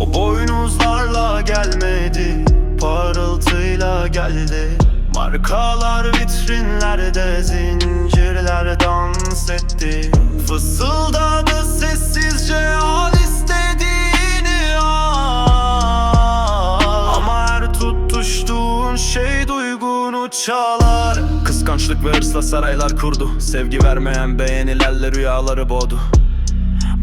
O boynuzlarla gelmedi Parıltıyla geldi. Markalar vitrinlerde Zincirler dans etti. Fısıldadı sessizce al istediğini al. Ama her tutuştuğun şey duygunu çalar. Kıskançlık ve hırsla saraylar kurdu. Sevgi vermeyen beğenilerle rüyaları boğdu.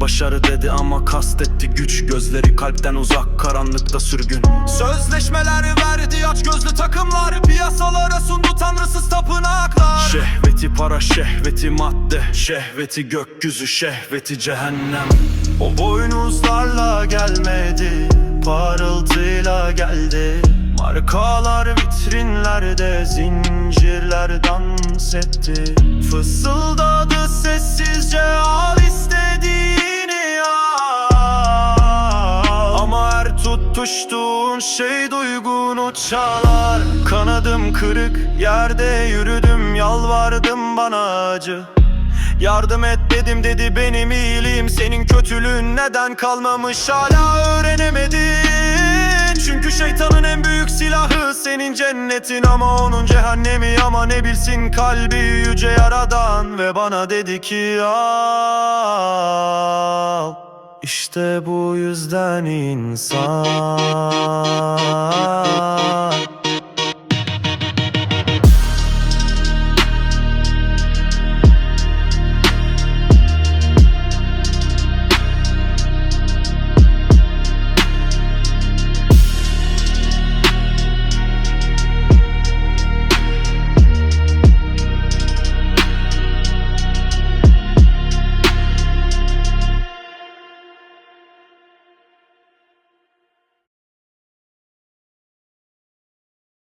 Başarı dedi ama kastetti. Güç Gözleri kalpten uzak karanlıkta sürgün. Sözleşmeler verdi aç gözlü takımlar Piyasalara sundu tanrısız tapınaklar. Şehveti para şehveti madde Şehveti gökyüzü şehveti cehennem. O boynuzlarla gelmedi Parıltıyla geldi. Markalar vitrinlerde zincirler dans etti. Fısıldadı tutuştuğun şey duygunu çalar Kanadım kırık yerde yürüdüm yalvardım bana acı. Yardım et dedim dedi benim iyiliğim. Senin kötülüğün neden kalmamış hala öğrenemedin. Çünkü şeytanın en büyük silahı senin cennetin. Ama onun cehennemi ama ne bilsin kalbi yüce yaradan. Ve bana dedi ki al İşte bu yüzden insan